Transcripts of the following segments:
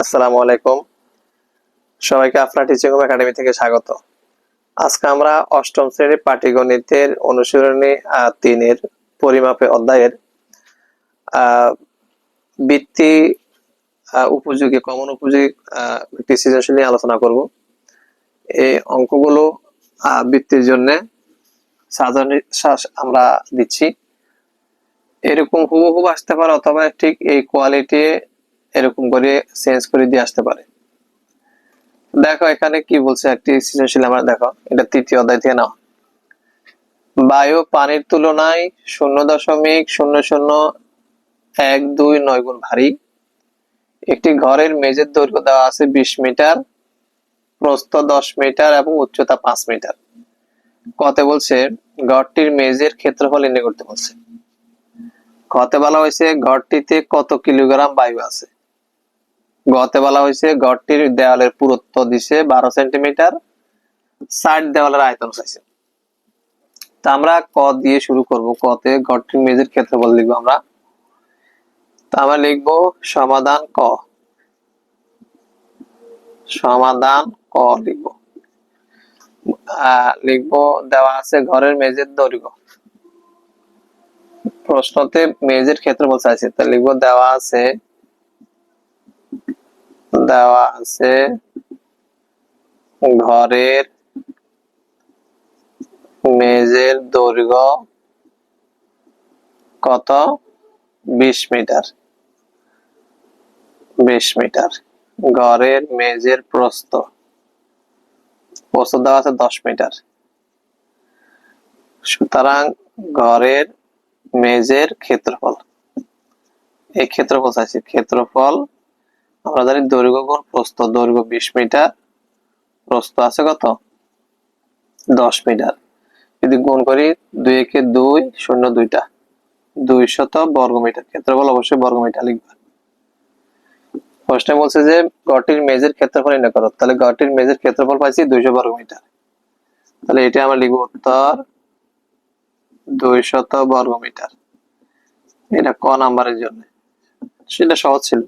আসসালামু আলাইকুম। সবাইকে আপনার টিচিং একাডেমি থেকে স্বাগত। আজকে আমরা অষ্টম শ্রেণির পাটিগণিতের অনুশীলনী তিনের পরিমাপে অধ্যায়ের বৃত্তি উপযোগী কমন উপযোগী একটি সৃজনশীল নিয়ে আলোচনা করব। এই অঙ্কগুলো বৃত্তির জন্যে সাধারণ সা- আমরা দিচ্ছি। এরকম হুবহু আসতে পারে অথবা ঠিক এই কোয়ালিটি এরকম করে চেঞ্জ করে দিয়ে আসতে পারে। দেখো এখানে কি বলছে একটি সৃজনশীল আমরা, দেখো, এটা তৃতীয় অধ্যায় থেকে নাও। বায়ু পানির তুলনায় শূন্য দশমিক শূন্য শূন্য এক দুই নয় গুণ ভারী। একটি ঘরের মেঝের দৈর্ঘ্য দেওয়া আছে বিশ মিটার, প্রস্থ দশ মিটার এবং উচ্চতা পাঁচ মিটার। কত বলছে, ঘরটির মেঝের ক্ষেত্রফল নির্ণয় করতে বলছে। কতে বলা হয়েছে, ঘরটিতে কত কিলোগ্রাম বায়ু আছে? গতে বলা হয়েছে ঘরটির দেওয়ালের পুরুত্ব দিছে বারো সেন্টিমিটার সাইড দেওয়ালের আয়তন চাইছে। তা আমরা ক দিয়ে শুরু করব, কতে ঘরটির মেঝের ক্ষেত্রফল লিখব আমরা। তা আমরা লিখব সমাধান ক। সমাধান ক লিখব। লিখব দেওয়া আছে ঘরের মেঝের দৈর্ঘ্য। প্রশ্নতে মেজের ক্ষেত্রফল চাইছে, তা লিখব দেওয়া আছে দেওয়া আছে ঘরের মেজের দৈর্ঘ্য কত? বিশ মিটার। বিশ মিটার। ঘরের মেজের প্রস্থ। প্রস্থ দেওয়া আছে দশ মিটার। সুতরাং ঘরের মেজের ক্ষেত্রফল। এই ক্ষেত্রফল চাইছি। ক্ষেত্রফল আমরা জানি দৈর্ঘ্য গুণ প্রস্থ, দৈর্ঘ্য বিশ মিটার, প্রস্থ আছে কত? দশ মিটার। যদি গুণ করি দুই একে দুই, শূন্য দুইটা। দুই শত বর্গ মিটার। ক্ষেত্রফল অবশ্যই বর্গ মিটার লিখবে। প্রশ্নে বলছে যে গটির মেজের ক্ষেত্রফল নির্ণয় করো। তাহলে গটির মেজের ক্ষেত্রফল পাইছি দুইশো বর্গ মিটার। তাহলে এটা আমরা লিখব উত্তর, দুই শত বর্গ মিটার। এটা ক নাম্বারের জন্য। সেটা সহজ ছিল।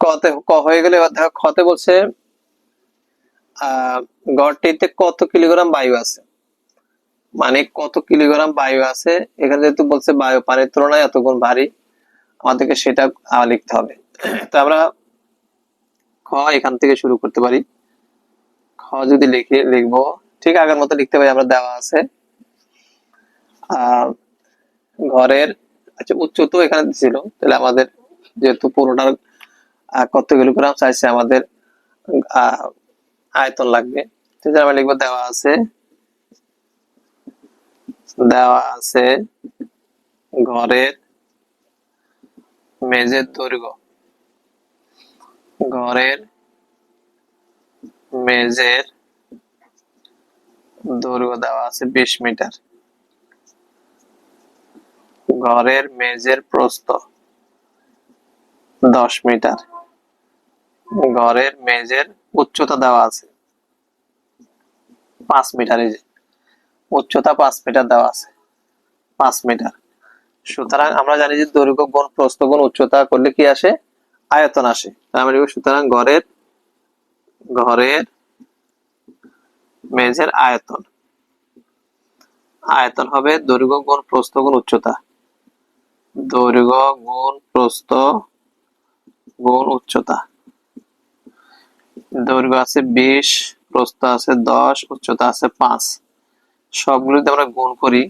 কতে, ক হয়ে গেলে খতে বলছে গড়টিতে কত কিলোগ্রাম বায়ু আছে? মানে কত কিলোগ্রাম বায়ু আছে? এখানে যেহেতু বলছে বায়ু পানির তুলনায় এত গুণ ভারী, আমাদেরকে সেটা লিখতে হবে। তো আমরা খ এখান থেকে শুরু করতে পারি। খ যদি লিখি, লিখব, ঠিক আগের মতো লিখতে পারি, আমরা দেওয়া আছে। আহ, ঘরের আচ্ছা উচ্চতা এখানে ছিল, তাহলে আমাদের যেহেতু পুরোটার কত কিলোগ্রাম চাইছে আমাদের আয়তন লাগবে। আমরা লিখব, দেওয়া আছে দেওয়া আছে ঘরের মেঝের দৈর্ঘ্য। ঘরের মেঝের দৈর্ঘ্য দেওয়া আছে বিশ মিটার। ঘরের মেঝের প্রস্থ দশ মিটার। ঘরের মেঝের উচ্চতা দেওয়া আছে। পাঁচ মিটার এই যে। উচ্চতা পাঁচ মিটার দেওয়া আছে। পাঁচ মিটার সুতরাং আমরা জানি যে দৈর্ঘ্য গুণ, প্রস্থ গুণ, উচ্চতা করলে কি আসে? আয়তন আসে। মানে সুতরাং ঘরের ঘরের মেঝের আয়তন। আয়তন হবে দৈর্ঘ্য গুণ, প্রস্থ গুণ, উচ্চতা। দৈর্ঘ্য গুণ, প্রস্থ গুণ, উচ্চতা। দৈর্ঘ্য আছে বিশ, প্রস্থ আছে দশ, উচ্চতা আছে পাঁচ। সবগুলো যদি আমরা গুণ করি,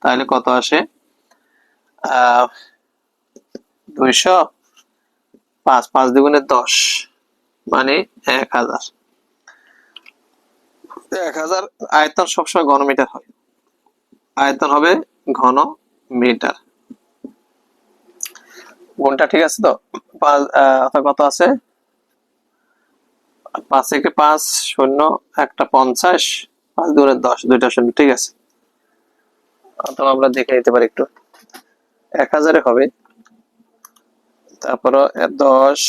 তাহলে কত আসে? আহ, দুইশো পাঁচ পাঁচ দ্বিগুণে দশ মানে এক হাজার। এক হাজার আয়তন সবসময় ঘন মিটার হয়। আয়তন হবে ঘন মিটার গুণটা ঠিক আছে তো? পাঁচ কত আছে? পাঁচ থেকে পাঁচ শূন্য একটা পঞ্চাশ পাঁচ দুগুণে দশ দুইটা শূন্য ঠিক আছে? অথবা আমরা দেখে নিতে পারি একটু। এক হাজারে হবে। তারপর দশ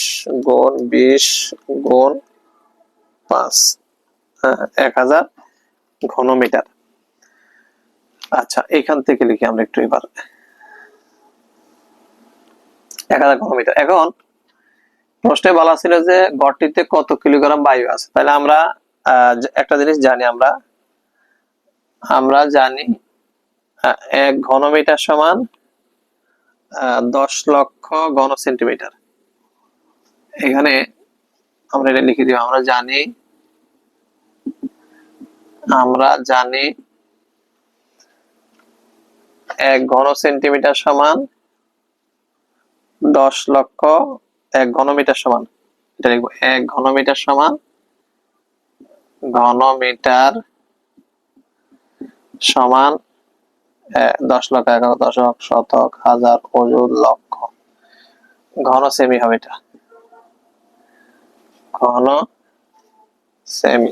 গুণ বিশ গুণ পাঁচ হ্যাঁ, এক হাজার ঘনমিটার। আচ্ছা এখান থেকে লিখি আমরা একটু এবার। এক হাজার ঘনমিটার। এখন প্রশ্নে বলা ছিল যে গড়টিতে কত কিলোগ্রাম বায়ু আছে? তাহলে আমরা একটা জিনিস জানি আমরা। আমরা জানি এক ঘনমিটার সমান দশ লক্ষ ঘন সেন্টিমিটার। এখানে আমরা এটা লিখে দিব আমরা জানি আমরা জানি এক ঘন সেন্টিমিটার সমান দশ লক্ষ এক ঘনমিটার সমান। এটা লিখব, এক ঘনমিটার সমান ঘনমিটার সমান দশ লক্ষ এগারো দশক শতক হাজার অযুত লক্ষ। ঘন সেমি হবে এটা। ঘন সেমি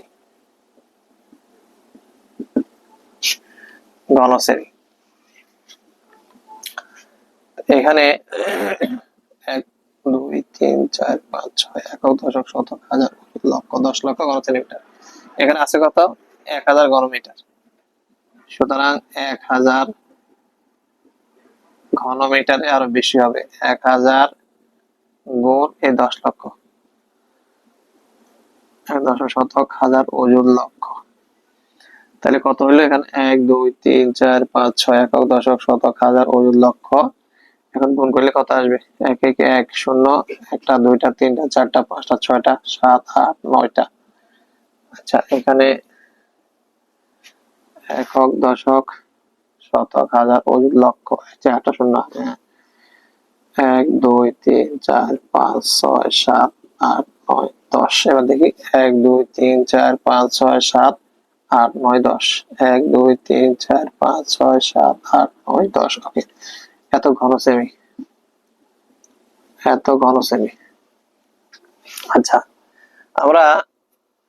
ঘন সেমি এখানে তিন, চার, পাঁচ, ছয় একক দশক শতক হাজার লক্ষ, দশ লক্ষ ঘন সেন্টিমিটার। এখানে আছে কত? এক হাজার ঘনমিটার। সুতরাং এক হাজার ঘন ঘনমিটারে আরও বেশি হবে। এক হাজার গুণ এই দশ লক্ষ। এক দশ শতক, হাজার ওজন লক্ষ। তাহলে কত হলো এখানে? এক, দুই, তিন, চার, পাঁচ, ছয় একক দশক শতক, হাজার ওজন লক্ষ। এখন গুণ করলে কত আসবে? এক এক এক, শূন্য, একটা, দুইটা, তিনটা, চারটা, পাঁচটা, ছয়টা, সাত, আট, নয়টা। আচ্ছা এখানে একক, দশক, শতক, হাজার ওজন লক্ষ আটটা শূন্য হ্যাঁ। এক, দুই, তিন, চার, পাঁচ, ছয়, সাত, আট, নয়, দশ। এবার দেখি, এক, দুই, তিন, চার, পাঁচ, ছয়, সাত, আট, নয়, দশ। এক, দুই, তিন, চার, পাঁচ, ছয়, সাত, আট, নয়, দশ। ওকে। এত ঘন সেমি এত ঘন সেমি আচ্ছা আমরা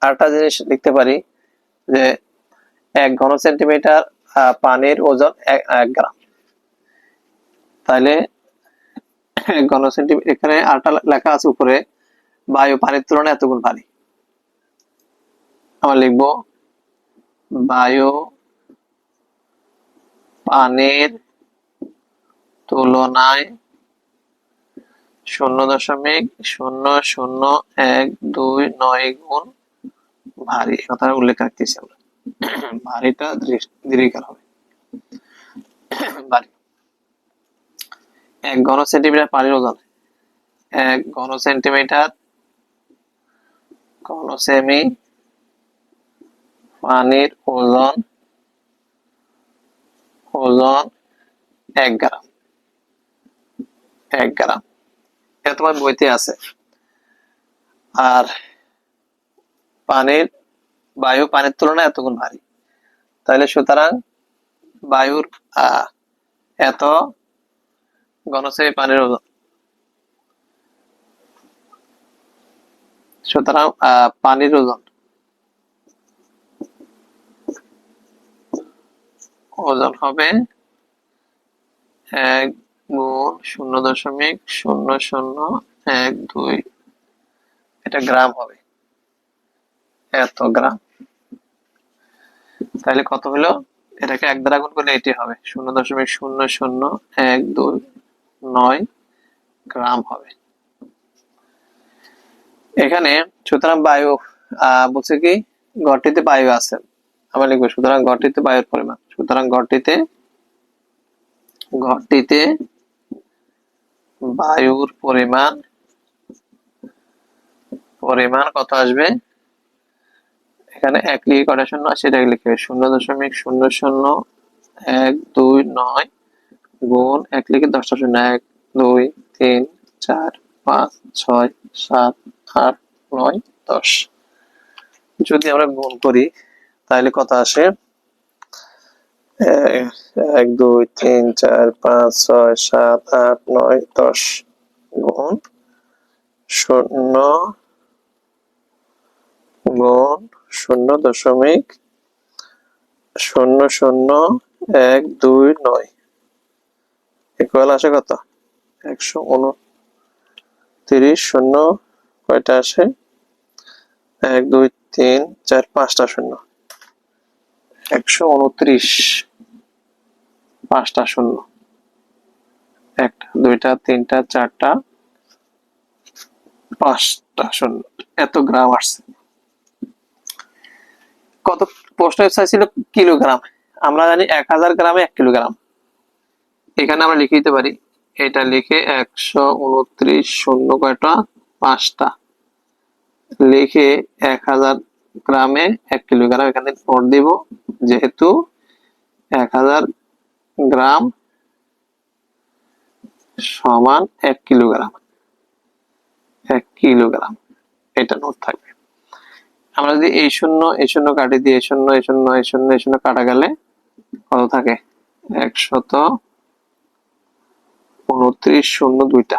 আরেকটা জিনিস লিখতে পারি যে এক ঘন সেন্টিমিটার পানির ওজন এক গ্রাম। তাহলে এক ঘন সেন্টিমিটার এখানে আরেকটা লেখা আছে উপরে, বায়ু পানির তুলনায় এত ভারী আমরা লিখব, বায়ু পানির তুলনায় শূন্য দশমিক শূন্য শূন্য এক দুই নয় গুণ ভারী কথা উল্লেখ রাখতেছি আমরা। ভারীটা দীর্ঘিকার হবে। ভারী। এক ঘন সেন্টিমিটার পানির ওজন। এক ঘন সেন্টিমিটার ঘন সেমি পানির ওজন ওজন এক গ্রাম। এক গ্রাম এটা তোমার বইতে আছে। আর পানির, বায়ু পানির তুলনায় এত গুণ ভারী। তাহলে সুতরাং বায়ুর এত ঘনসেমি পানির ওজন। সুতরাং পানির ওজন। ওজন হবে এক গুণ শূন্য দশমিক শূন্য শূন্য এক দুই। এটা গ্রাম হবে। এত গ্রাম। তাহলে কত হলো? এটাকে এক দ্বারা গুণ করলে এটি হবে। শূন্য দশমিক শূন্য শূন্য এক দুই নয় গ্রাম হবে। এখানে সুতরাং বায়ু বলছে কি? ঘরটিতে বায়ু আছে। আমরা লিখব, সুতরাং ঘরটিতে বায়ুর পরিমাণ। সুতরাং ঘরটিতে ঘরটিতে বায়ুর পরিমাণ পরিমাণ কত আসবে? এখানে এক লিখে কটা শূন্য আছে? সেটা লিখে শূন্য দশমিক শূন্য শূন্য এক দুই নয় গুণ এক লিখে দশটা শূন্য। এক, দুই, তিন, চার, পাঁচ, ছয়, সাত, আট, নয়, দশ। যদি আমরা গুণ করি, তাহলে কত আসে? এক, দুই, তিন, চার, পাঁচ, ছয়, সাত, আট, নয়, দশ, গুণ শূন্য গুণ শূন্য দশমিক শূন্য শূন্য এক, দুই, নয়। ইকুয়াল আসে কত? একশো উনত্রিশ শূন্য। কয়টা আসে? এক, দুই, তিন, চার, পাঁচটা শূন্য। একশো উনত্রিশ। পাঁচটা শূন্য। একটা, দুইটা, তিনটা, চারটা, পাঁচটা শূন্য। এত গ্রাম আসছে। কত প্রশ্ন চাইছিল কিলোগ্রাম? আমরা জানি এক হাজার গ্রামে এক কিলোগ্রাম। এখানে আমরা লিখে দিতে পারি, এটা লিখে একশো উনত্রিশ শূন্য কয়টা? পাঁচটা। লিখে এক হাজার গ্রামে এক কিলোগ্রাম এখানে নোট দিব, যেহেতু এক হাজার গ্রাম সমান এক কিলোগ্রাম। এক কিলোগ্রাম। এটা নোট থাকবে। আমরা যদি এই শূন্য এই শূন্য কাটি দিই, এই শূন্য এই শূন্য এই শূন্য এই শূন্য কাটা গেলে কত থাকে? একশত উনত্রিশ শূন্য দুইটা।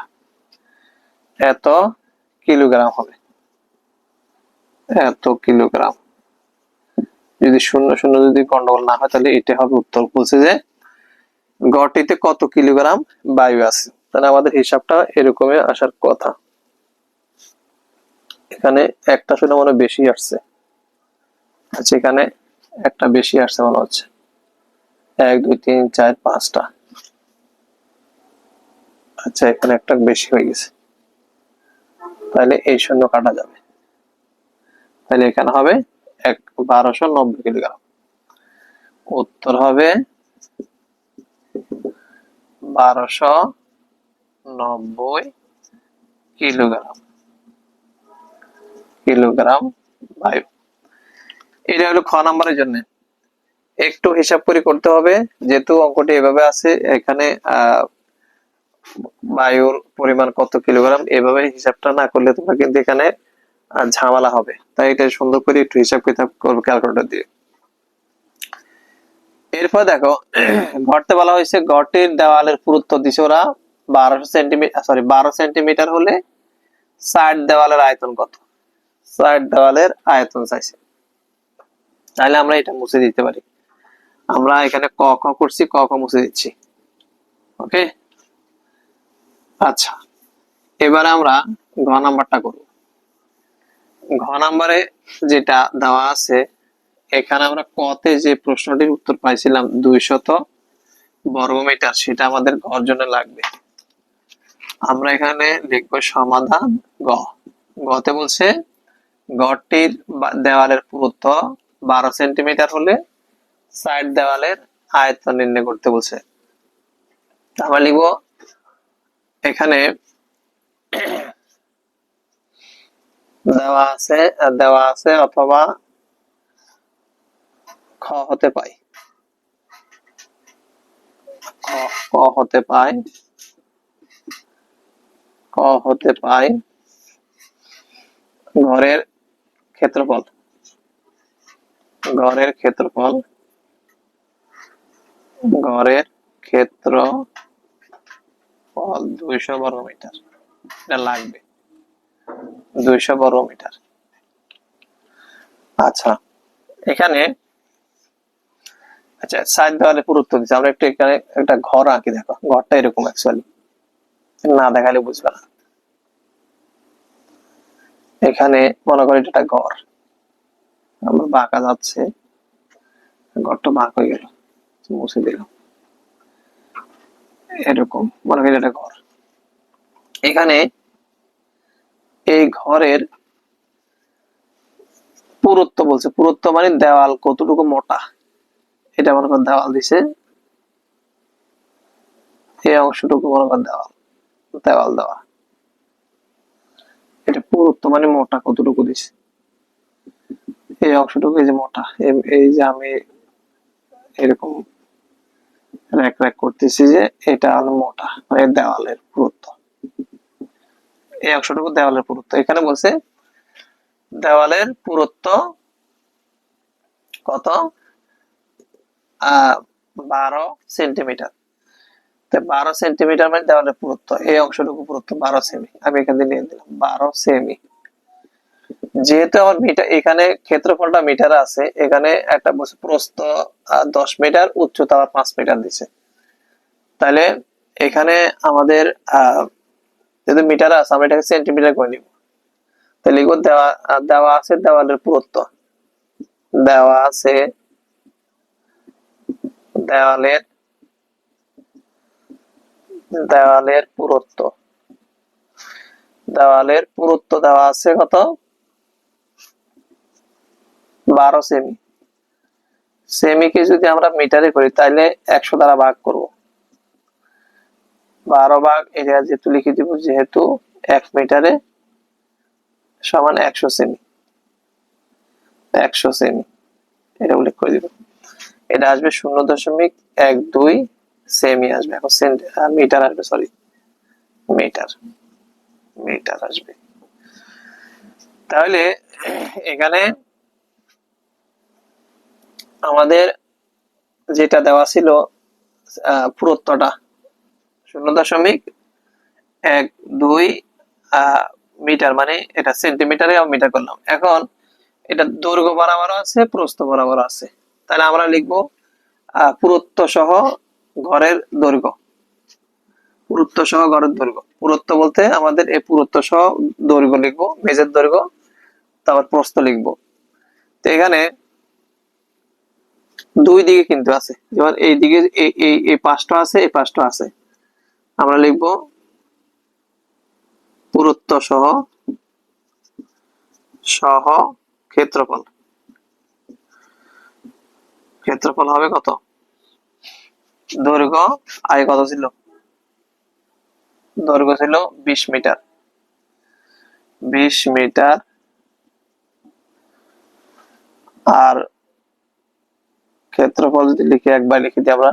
এত কিলোগ্রাম হবে। এত কিলোগ্রাম। যদি শূন্য শূন্য যদি গন্ডগোল না হয়, তাহলে এটা হবে উত্তর বলছে যে গড়টিতে কত কিলোগ্রাম বায়ু আছে? তাহলে আমাদের হিসাবটা এরকমই আসার কথা। এখানে একটা শুনে মনে বেশি আসছে। আচ্ছা এখানে একটা বেশি আসছে মনে হচ্ছে। এক, দুই, তিন, চার, পাঁচটা। আচ্ছা এখানে একটা বেশি হয়ে গেছে। তাহলে এই শূন্য কাটা যাবে। তাহলে এখানে হবে এক, বারোশো নব্বই কিলোগ্রাম। উত্তর হবে বারোশো নব্বই কিলোগ্রাম। কিলোগ্রাম বায়ু এটা হলো খ নাম্বারের জন্য। একটু হিসাব করে করতে হবে, যেহেতু অঙ্কটি এভাবে আছে, এখানে বায়ুর পরিমাণ কত কিলোগ্রাম, এভাবে হিসাবটা না করলে তোমরা কিন্তু এখানে ঝামেলা হবে। তাই এটা সুন্দর করে একটু হিসাব কিতাব করবে ক্যালকুলেটর দিয়ে। এরপর দেখো গর্তে বলা হয়েছে গর্তের দেওয়ালের পুরুত্ব দিছে ওরা বারোশো সেন্টিমিটার সরি বারো সেন্টিমিটার হলে সাইড দেওয়ালের আয়তন কত? সাইড দেওয়ালের আয়তন চাইছে। তাহলে আমরা এটা মুছে দিতে পারি। আমরা এখানে ক, খ করছি, ক, খ মুছে দিচ্ছি। ওকে? আচ্ছা এবারে আমরা ঘ নাম্বারটা করব। ঘ নাম্বারে যেটা দেওয়া আছে এখানে আমরা কতে যে প্রশ্নটির উত্তর পাইছিলাম দুইশত বর্গমিটার, সেটা আমাদের ঘর জন্য লাগবে। আমরা এখানে লিখব সমাধান গ। গতে বলছে, গড়টির দেওয়ালের পুরুত্ব বারো সেন্টিমিটার হলে সাইড দেওয়ালের আয়তন নির্ণয় করতে বলছে। আমরা লিখব এখানে দেওয়া আছে দেওয়া আছে অথবা খ হতে পাই ক- হতে পাই ক হতে পাই ঘরের ক্ষেত্রফল। ঘরের ক্ষেত্রফল। ঘরের ক্ষেত্র দুইশো বর্গ মিটার। এটা লাগবে। দুইশো বর্গ মিটার। আচ্ছা এখানে আচ্ছা সাইড দেওয়ালে পুরুত্ব দিচ্ছে। আমরা একটু এখানে একটা ঘর আঁকি, দেখো। ঘরটা এরকম অ্যাকচুয়ালি না দেখালে বুঝবে না। এখানে মনে করি এটা ঘর। আমরা বাঁকা যাচ্ছে। ঘরটা বাঁক হয়ে গেল। মুছে দিলাম। এরকম, মনে করি এটা ঘর। এখানে এই ঘরের পুরুত্ব বলছে। পুরুত্ব মানে দেওয়াল কতটুকু মোটা? এটা মনে কর দেওয়াল দিছে। এই অংশটুকু মনে কর দেওয়াল দেওয়াল দেওয়া। এটা পুরুত্ব মানে মোটা কতটুকু দিছে? এই অংশটুকু, এই যে মোটা, এই- যে আমি এরকম র্যাক র্যাক করতেছি যে এটা হলো মোটা মানে দেওয়ালের পুরুত্ব। এই অংশটুকু দেওয়ালের পুরুত্ব। এখানে বলছে দেওয়ালের পুরুত্ব কত? বারো সেন্টিমিটার। বারো সেন্টিমিটার মানে দেওয়ালের পুরুত্ব। এই অংশটুকু পুরুত্ব বারো সেমি। আমি এখানে নিয়ে দিলাম বারো সেমি। যেহেতু আমার মিটার, এখানে ক্ষেত্রফলটা মিটার আছে, এখানে একটা প্রস্থ দশ মিটার, উচ্চতা আবার পাঁচ মিটার দিছে। তাহলে এখানে আমাদের যেহেতু মিটার আছে, আমরা এটাকে সেন্টিমিটার করে নিব। তাহলে দেওয়া দেওয়া আছে দেওয়ালের পুরুত্ব। দেওয়া আছে দেওয়ালের দেওয়ালের পুরুত্ব। দেওয়ালের পুরুত্ব দেওয়া আছে কত? বারো সেমি। সেমিকে যদি আমরা মিটারে করি তাহলে একশো দ্বারা ভাগ করব। বারো ভাগ এটা যেহেতু লিখে দিব, যেহেতু এক মিটারে সমান একশো সেমি। একশো সেমি। এটা উল্লেখ করে দিব। এটা আসবে শূন্য দশমিক এক দুই সেমি আসবে। এখন মিটার আসবে সরি মিটার মিটার আসবে। তাহলে এখানে আমাদের যেটা দেওয়া ছিল পুরুত্বটা, শূন্য দশমিক এক দুই মিটার মানে এটা সেন্টিমিটারে মিটার করলাম। এখন এটা দৈর্ঘ্য বরাবর আছে, প্রস্থ বরাবর আছে। তাহলে আমরা লিখব পুরুত্ব সহ ঘরের দৈর্ঘ্য। পুরুত্ব সহ ঘরের দৈর্ঘ্য। পুরুত্ব বলতে আমাদের এই পুরুত্ব সহ দৈর্ঘ্য লিখব মেজের দৈর্ঘ্য, তারপর প্রস্থ লিখব। তো এখানে দুই দিকে কিন্তু আছে। যেমন এই দিকে এই এই পাঁচটা আছে, এই পাঁচটা আছে। আমরা লিখব পুরুত্ব সহ সহ ক্ষেত্রফল। ক্ষেত্রফল হবে কত? দৈর্ঘ্য আগে কত ছিল? দৈর্ঘ্য ছিল বিশ মিটার। বিশ মিটার। আর ক্ষেত্রফল যদি লিখে একবার লিখে দিই আমরা,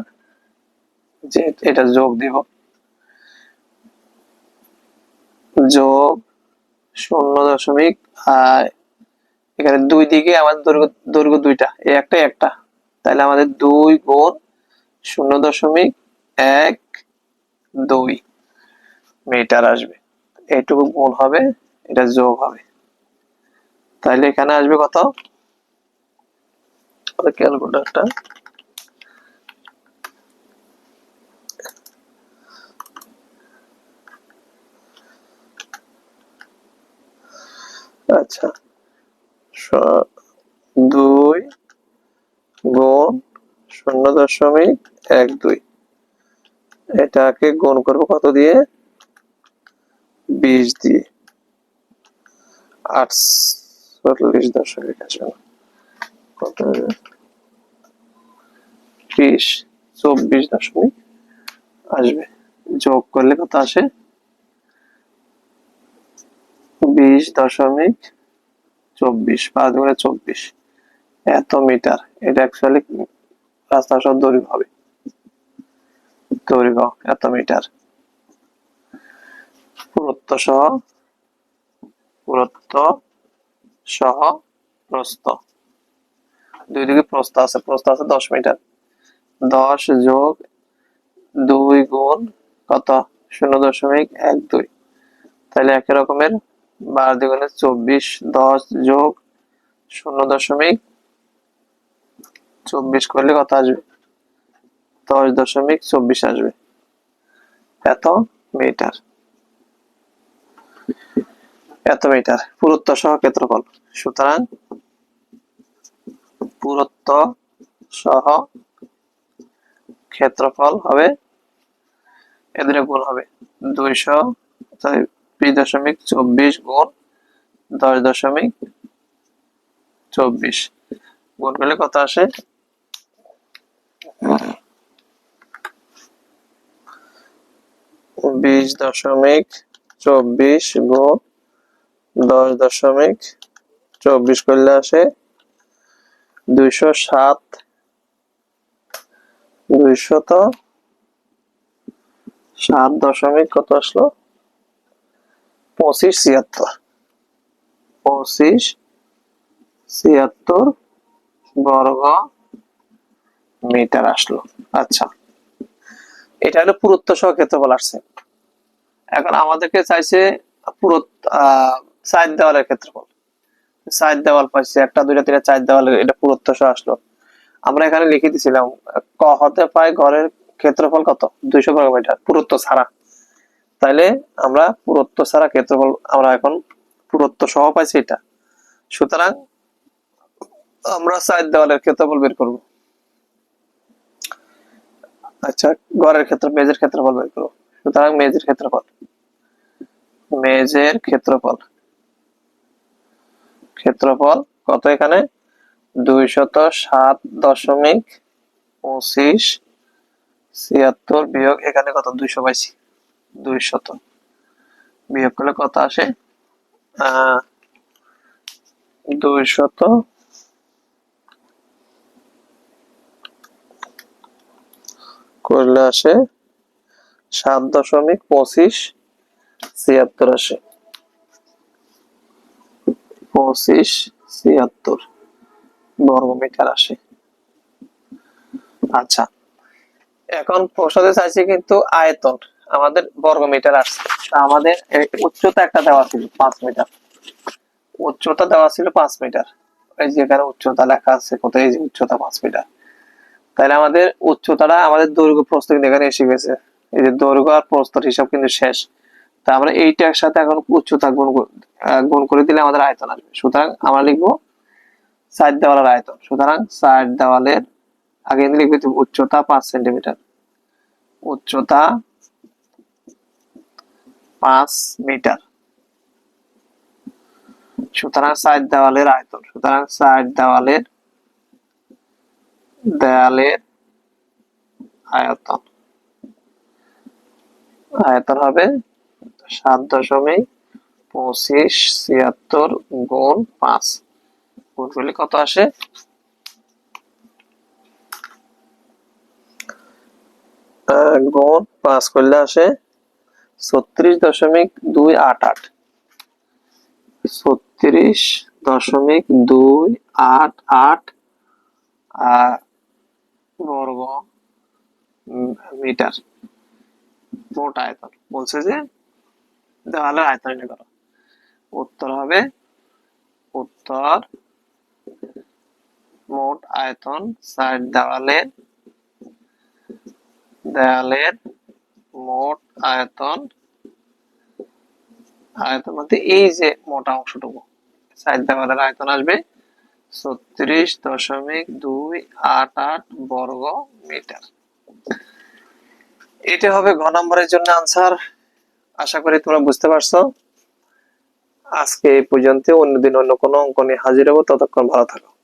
যে এটা যোগ দিব। যোগ শূন্য দশমিক এখানে দুই দিকে আমাদের দৈর্ঘ্য দৈর্ঘ্য দুইটা এই একটা একটা। তাহলে আমাদের দুই গুণ শূন্য দশমিক এক দুই মিটার আসবে। এইটুকু গুণ হবে, এটা যোগ হবে। তাহলে এখানে আসবে কত? ক্যালকুলেটরটা। আচ্ছা দুই গুণ শূন্য দশমিক এক দুই। এটাকে গুণ করব কত দিয়ে? বিশ দিয়ে। আটচল্লিশ দশমিক। কত? বিশ চব্বিশ দশমিক আসবে। যোগ করলে কত আসে? বিশ দশমিক চব্বিশ, পাঁচ গুণে চব্বিশ। এত মিটার। এটা অ্যাকচুয়ালি রাস্তা সব দৈর্ঘ্য হবে। দৈর্ঘ্য এত মিটার। পুরুত্ব সহ পুরুত্ব সহ প্রস্থ। দুই দিকে প্রস্থ আছে প্রস্থ আছে দশ মিটার। দশ যোগ দুই গুণ কত? শূন্য দশমিক এক দুই। তাহলে একই রকমের বার দ্বিগুণে চব্বিশ, দশ যোগ শূন্য দশমিক চব্বিশ করলে কত আসবে? দশ দশমিক চব্বিশ আসবে। এত মিটার। এত মিটার। পুরুত্ব সহ ক্ষেত্রফল। সুতরাং পুরুত্ব সহ ক্ষেত্রফল হবে এদের গুণ হবে দুইশো বিশ দশমিক চব্বিশ গুণ দশ দশমিক চব্বিশ। গুণ করলে কত আসে? বিশ দশমিক চব্বিশ গুণ দশ দশমিক চব্বিশ করলে আসে দুইশো সাত। দুইশত সাত দশমিক কত আসলো? পঁচিশ ছিয়াত্তর। পঁচিশ ছিয়াত্তর বর্গ মিটার আসলো। আচ্ছা। এটা হলো পুরুত্ব সহ ক্ষেত্রফল আসছে। এখন আমাদেরকে চাইছে সাইড দেওয়ালের ক্ষেত্রফল সাইড দেওয়াল পাইছে, একটা, দুইটা, তিনটা চার দেওয়ালের এটা পুরুত্ব সহ আসলো। আমরা এখানে লিখে দিছিলাম, ক হতে পায় ঘরের ক্ষেত্রফল কত? দুইশো বর্গ মিটার, পুরুত্ব ছাড়া। তাইলে আমরা পুরুত্ব ছাড়া ক্ষেত্রফল, আমরা এখন পুরুত্ব সহ পাইছি এটা। সুতরাং আমরা সাইড দেওয়ালের ক্ষেত্রফল বের করব। আচ্ছা ঘরের ক্ষেত্র, মেজের ক্ষেত্রফল বের করব সুতরাং মেজের ক্ষেত্রফল। মেজের ক্ষেত্রফল। ক্ষেত্রফল কত এখানে? দুইশত সাত দশমিক পঁচিশ ছিয়াত্তর বিয়োগ এখানে কত? দুইশো পাইছি দুইশত। বিয়োগ করলে কত আসে? আহ, দুইশত করলে আসে সাত দশমিক পঁচিশ ছিয়াত্তর আসে। পঁচিশ ছিয়াত্তর বর্গমিটার আসে। আচ্ছা এখন প্রশ্নতে চাইছি কিন্তু আয়তন, আমাদের বর্গমিটার আসছে। আমাদের উচ্চতা একটা দেওয়া ছিল পাঁচ মিটার। উচ্চতা দেওয়া ছিল পাঁচ মিটার। এই যে এখানে উচ্চতা লেখা আছে কোথায়? যে উচ্চতা পাঁচ মিটার। তাহলে আমাদের উচ্চতাটা আমাদের দৈর্ঘ্য প্রস্থ কিন্তু এখানে এসে গেছে। এই যে দৈর্ঘ্য আর প্রস্থর হিসাব কিন্তু শেষ। তা আমরা এইটার সাথে এখন উচ্চতা গুণ গুণ করে দিলে আমাদের আয়তন আসবে। সুতরাং আমরা লিখব সাইড দেওয়ালের আয়তন। সুতরাং সাইড দেওয়ালের আগে লিখবে উচ্চতা পাঁচ সেন্টিমিটার। উচ্চতা পাঁচ মিটার। সুতরাং সাইড দেওয়ালের আয়তন। সুতরাং সাইড দেওয়ালের দেয়ালের আয়তন। আয়তন হবে সাত দশমিক পঁচিশ ছিয়াত্তর গুণ পাঁচ। গুণ কত আসে? গুণ পাঁচ করলে আসে ছত্রিশ দশমিক দুই আট আট। ছত্রিশ দশমিক দুই আট আট বর্গ মিটার মোট আয়তন। বলছে যে দেওয়ালের আয়তন নির্ণয় করো। উত্তর হবে, উত্তর, মোট আয়তন সাইড দেওয়ালের দেয়ালের মোট আয়তন আয়তন বলতে এই যে মোটা অংশটুকু সাইড দেওয়ালের আয়তন আসবে ছত্রিশ দশমিক দুই আট আট বর্গ মিটার। এটা হবে ঘ নম্বরের জন্য আনসার। আশা করি তোমরা বুঝতে পারছ। আজকে এই পর্যন্ত, অন্যদিন অন্য কোনো অঙ্ক নিয়ে হাজির হব। ততক্ষণ ভালো থাকো।